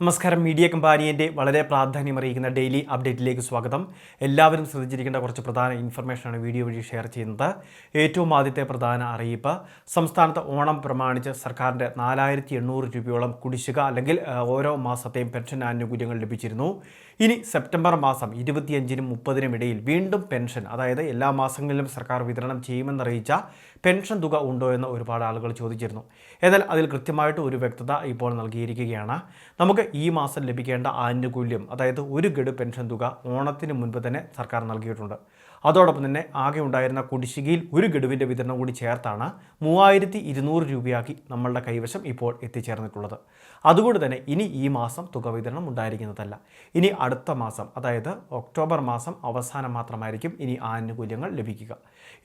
നമസ്കാരം. മീഡിയ കമ്പാനിയന്റെ വളരെ പ്രാധാന്യം പ്രാധാന്യമറിയിക്കുന്ന ഡെയിലി അപ്ഡേറ്റിലേക്ക് സ്വാഗതം. എല്ലാവരും ശ്രദ്ധിച്ചിരിക്കേണ്ട കുറച്ച് പ്രധാന ഇൻഫർമേഷനാണ് വീഡിയോ വഴി ഷെയർ ചെയ്യുന്നത്. ഏറ്റവും ആദ്യത്തെ പ്രധാന അറിയിപ്പ് സംസ്ഥാനത്ത് ഓണം പ്രമാണിച്ച് സർക്കാരിന്റെ നാലായിരത്തി എണ്ണൂറ് രൂപയോളം കുടിശ്ശിക അല്ലെങ്കിൽ ഓരോ മാസത്തെയും പെൻഷൻ ആനുകൂല്യങ്ങൾ ലഭിച്ചിരുന്നു. ഇനി സെപ്റ്റംബർ മാസം ഇരുപത്തിയഞ്ചിനും മുപ്പതിനും ഇടയിൽ വീണ്ടും പെൻഷൻ അതായത് എല്ലാ മാസങ്ങളിലും സർക്കാർ വിതരണം ചെയ്യുമെന്നറിയിച്ച പെൻഷൻ തുക ഉണ്ടോ എന്ന് ഒരുപാട് ആളുകൾ ചോദിച്ചിരുന്നു. എന്നാൽ അതിൽ കൃത്യമായിട്ട് ഒരു വ്യക്തത ഇപ്പോൾ നൽകിയിരിക്കുകയാണ്. നമുക്ക് ഈ മാസം ലഭിക്കേണ്ട ആനുകൂല്യം അതായത് ഒരു ഗഡു പെൻഷൻ തുക ഓണത്തിന് മുൻപ് തന്നെ സർക്കാർ നൽകിയിട്ടുണ്ട്. അതോടൊപ്പം തന്നെ ആകെ ഉണ്ടായിരുന്ന കുടിശ്ശികയിൽ ഒരു ഗഡുവിന്റെ വിതരണം കൂടി ചേർത്താണ് മൂവായിരത്തി ഇരുന്നൂറ് രൂപയാക്കി നമ്മളുടെ കൈവശം ഇപ്പോൾ എത്തിച്ചേർന്നിട്ടുള്ളത്. അതുകൊണ്ട് തന്നെ ഇനി ഈ മാസം തുക വിതരണം ഉണ്ടായിരിക്കുന്നതല്ല. ഇനി അടുത്ത മാസം അതായത് ഒക്ടോബർ മാസം അവസാനം മാത്രമായിരിക്കും ഇനി ആനുകൂല്യങ്ങൾ ലഭിക്കുക.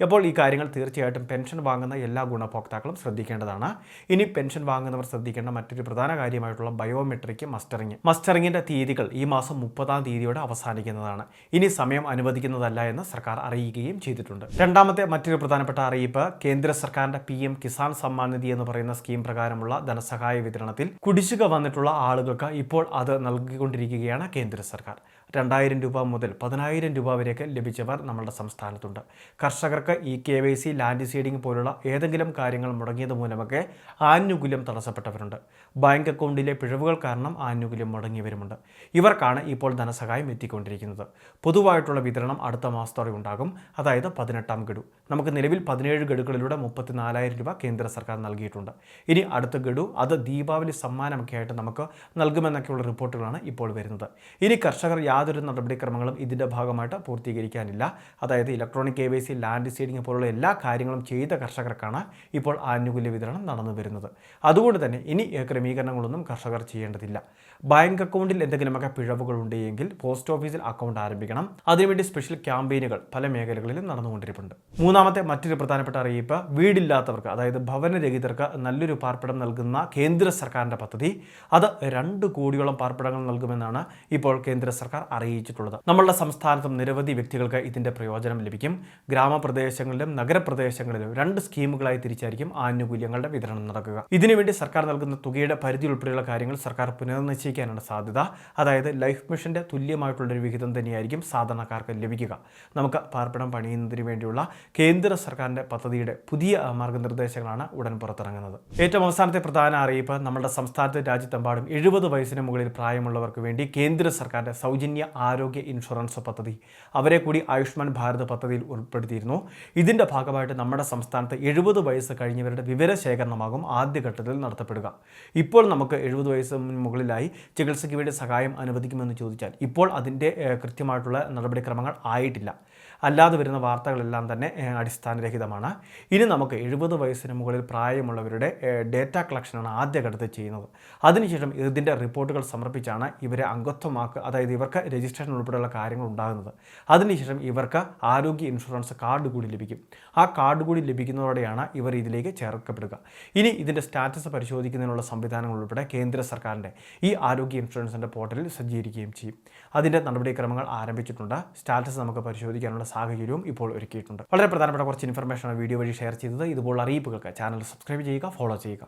അപ്പോൾ ഈ കാര്യങ്ങൾ തീർച്ചയായിട്ടും പെൻഷൻ വാങ്ങുന്ന എല്ലാ ഗുണഭോക്താക്കളും ശ്രദ്ധിക്കേണ്ടതാണ്. ഇനി പെൻഷൻ വാങ്ങുന്നവർ ശ്രദ്ധിക്കേണ്ട മറ്റൊരു പ്രധാന കാര്യമായിട്ടുള്ള ബയോമെട്രിക് മസ്റ്ററിങ്. മസ്റ്ററിങ്ങിന്റെ തീയതികൾ ഈ മാസം മുപ്പതാം തീയതിയോടെ അവസാനിക്കുന്നതാണ്. ഇനി സമയം അനുവദിക്കുന്നതല്ല എന്ന് സർക്കാർ അറിയിക്കുകയും ചെയ്തിട്ടുണ്ട്. രണ്ടാമത്തെ മറ്റൊരു പ്രധാനപ്പെട്ട അറിയിപ്പ് കേന്ദ്ര സർക്കാരിന്റെ പി എം കിസാൻ സമ്മാൻ നിധി എന്ന് പറയുന്ന സ്കീം പ്രകാരമുള്ള ധനസഹായ വിതരണത്തിൽ കുടിശ്ശിക വന്നിട്ടുള്ള ആളുകൾക്ക് ഇപ്പോൾ അത് നൽകിക്കൊണ്ടിരിക്കുകയാണ് കേന്ദ്ര സർക്കാർ. രണ്ടായിരം രൂപ മുതൽ പതിനായിരം രൂപ വരെയൊക്കെ ലഭിച്ചവർ നമ്മുടെ സംസ്ഥാനത്തുണ്ട്. കർഷകർക്ക് ഈ K Y C land seeding പോലുള്ള ഏതെങ്കിലും കാര്യങ്ങൾ മുടങ്ങിയത് മൂലമൊക്കെ ആനുകൂല്യം തടസ്സപ്പെട്ടവരുണ്ട്. ബാങ്ക് അക്കൗണ്ടിലെ പിഴവുകൾ കാരണം ആനുകൂല്യം മുടങ്ങിയവരുമുണ്ട് ഇവർക്കാണ് ഇപ്പോൾ ധനസഹായം എത്തിക്കൊണ്ടിരിക്കുന്നത്. പൊതുവായിട്ടുള്ള വിതരണം അടുത്ത മാസത്തോടെ ഉണ്ടാകും. അതായത് പതിനെട്ടാം ഗഡു. നമുക്ക് നിലവിൽ പതിനേഴ് ഗഡുകളിലൂടെ മുപ്പത്തിനാലായിരം രൂപ കേന്ദ്ര സർക്കാർ നൽകിയിട്ടുണ്ട്. ഇനി അടുത്ത ഗഡു അത് ദീപാവലി സമ്മാനമൊക്കെ ആയിട്ട് നമുക്ക് നൽകുമെന്നൊക്കെയുള്ള റിപ്പോർട്ടുകളാണ് ഇപ്പോൾ വരുന്നത്. ഇനി കർഷകർ യാതൊരു നടപടിക്രമങ്ങളും ഇതിന്റെ ഭാഗമായിട്ട് പൂർത്തീകരിക്കാനില്ല. അതായത് electronic K Y C land seeding പോലുള്ള എല്ലാ കാര്യങ്ങളും ചെയ്ത കർഷകർക്കാണ് ഇപ്പോൾ ആനുകൂല്യ വിതരണം നടന്നു വരുന്നത്. അതുകൊണ്ട് തന്നെ ഇനി ക്രമീകരണങ്ങളൊന്നും കർഷകർ ചെയ്യേണ്ടതില്ല. ബാങ്ക് അക്കൗണ്ടിൽ എന്തെങ്കിലുമൊക്കെ പിഴവുകൾ ഉണ്ടെങ്കിൽ പോസ്റ്റ് ഓഫീസിൽ അക്കൗണ്ട് ആരംഭിക്കണം. അതിനുവേണ്ടി സ്പെഷ്യൽ ക്യാമ്പയിനുകൾ പല മേഖലകളിലും നടന്നുകൊണ്ടിരിപ്പുണ്ട്. മൂന്നാമത്തെ മറ്റൊരു പ്രധാനപ്പെട്ട അറിയിപ്പ് വീടില്ലാത്തവർക്ക് അതായത് ഭവനരഹിതർക്ക് നല്ലൊരു പാർപ്പിടം നൽകുന്ന കേന്ദ്ര സർക്കാരിന്റെ പദ്ധതി. അത് രണ്ട് കോടിയോളം പാർപ്പിടങ്ങൾ നൽകുമെന്നാണ് ഇപ്പോൾ കേന്ദ്ര സർക്കാർ അറിയിച്ചിട്ടുള്ളത്. നമ്മളുടെ സംസ്ഥാനത്തും നിരവധി വ്യക്തികൾക്ക് ഇതിന്റെ പ്രയോജനം ലഭിക്കും. ഗ്രാമപ്രദേശങ്ങളിലും നഗരപ്രദേശങ്ങളിലും രണ്ട് സ്കീമുകളായി തിരിച്ചായിരിക്കും ആനുകൂല്യങ്ങളുടെ വിതരണം നടക്കുക. ഇതിനുവേണ്ടി സർക്കാർ നൽകുന്ന തുകയുടെ പരിധി ഉൾപ്പെടെയുള്ള കാര്യങ്ങൾ സർക്കാർ പുനർനിശ്ചയിക്കാനാണ് സാധ്യത. അതായത് ലൈഫ് മിഷന്റെ തുല്യമായിട്ടുള്ളൊരു വിഹിതം തന്നെയായിരിക്കും സാധാരണക്കാർക്ക് ലഭിക്കുക. നമുക്ക് പാർപ്പിടം പണിയുന്നതിന് വേണ്ടിയുള്ള കേന്ദ്ര സർക്കാരിന്റെ പദ്ധതിയുടെ പുതിയ മാർഗനിർദ്ദേശങ്ങളാണ് ഉടൻ പുറത്തിറങ്ങുന്നത്. ഏറ്റവും അവസാനത്തെ പ്രധാന അറിയിപ്പ് നമ്മുടെ സംസ്ഥാനത്ത് രാജ്യത്തെമ്പാടും എഴുപത് വയസ്സിന് മുകളിൽ പ്രായമുള്ളവർക്ക് വേണ്ടി കേന്ദ്ര സർക്കാരിന്റെ സൗജന്യ ആരോഗ്യ ഇൻഷുറൻസ് പദ്ധതി. അവരെ കൂടി ആയുഷ്മാൻ ഭാരത് പദ്ധതിയിൽ ഉൾപ്പെടുത്തിയിരുന്നു. ഇതിന്റെ ഭാഗമായിട്ട് നമ്മുടെ സംസ്ഥാനത്ത് എഴുപത് വയസ്സ് കഴിഞ്ഞവരുടെ വിവരശേഖരണമാകും ആദ്യഘട്ടത്തിൽ നടത്തപ്പെടുക. ഇപ്പോൾ നമുക്ക് എഴുപത് വയസ്സിന് മുകളിലായി ചികിത്സയ്ക്ക് വേണ്ടി സഹായം അനുവദിക്കുമെന്ന് ചോദിച്ചാൽ ഇപ്പോൾ അതിന്റെ കൃത്യമായിട്ടുള്ള നടപടിക്രമങ്ങൾ ആയിട്ടില്ല. അല്ലാതെ വരുന്ന വാർത്തകളെല്ലാം തന്നെ അടിസ്ഥാനരഹിതമാണ്. ഇനി നമുക്ക് എഴുപത് വയസ്സിന് മുകളിൽ പ്രായമുള്ളവരുടെ ഡേറ്റ കളക്ഷനാണ് ആദ്യഘട്ടത്തിൽ ചെയ്യുന്നത്. അതിനുശേഷം ഇതിന്റെ റിപ്പോർട്ടുകൾ സമർപ്പിച്ചാണ് ഇവരെ അംഗത്വമാക്കുക അതായത് ഇവർക്ക് രജിസ്ട്രേഷൻ ഉൾപ്പെടെയുള്ള കാര്യങ്ങൾ ഉണ്ടാകുന്നത്. അതിനുശേഷം ഇവർക്ക് ആരോഗ്യ ഇൻഷുറൻസ് കാർഡ് കൂടി ലഭിക്കും. ആ കാർഡ് കൂടി ലഭിക്കുന്നതോടെയാണ് ഇവർ ഇതിലേക്ക് ചേർക്കപ്പെടുക. ഇനി ഇതിന്റെ സ്റ്റാറ്റസ് പരിശോധിക്കുന്നതിനുള്ള സംവിധാനങ്ങൾ ഉൾപ്പെടെ കേന്ദ്ര സർക്കാരിന്റെ. ഈ ആരോഗ്യ ഇൻഷുറൻസിന്റെ പോർട്ടലിൽ സജ്ജീകരിക്കുകയും ചെയ്യും. അതിന്റെ നടപടിക്രമങ്ങൾ ആരംഭിച്ചിട്ടുണ്ട്. സ്റ്റാറ്റസ് നമുക്ക് പരിശോധിക്കാനുള്ള സാഹചര്യവും ഇപ്പോൾ ഒരുക്കിയിട്ടുണ്ട്. വളരെ പ്രധാനപ്പെട്ട കുറച്ച് ഇൻഫർമേഷനാണ് വീഡിയോ വഴി ഷെയർ ചെയ്തത്. ഇതുപോലുള്ള അറിയിപ്പുകൾക്ക് ചാനൽ സബ്സ്ക്രൈബ് ചെയ്യുക ഫോളോ ചെയ്യുക.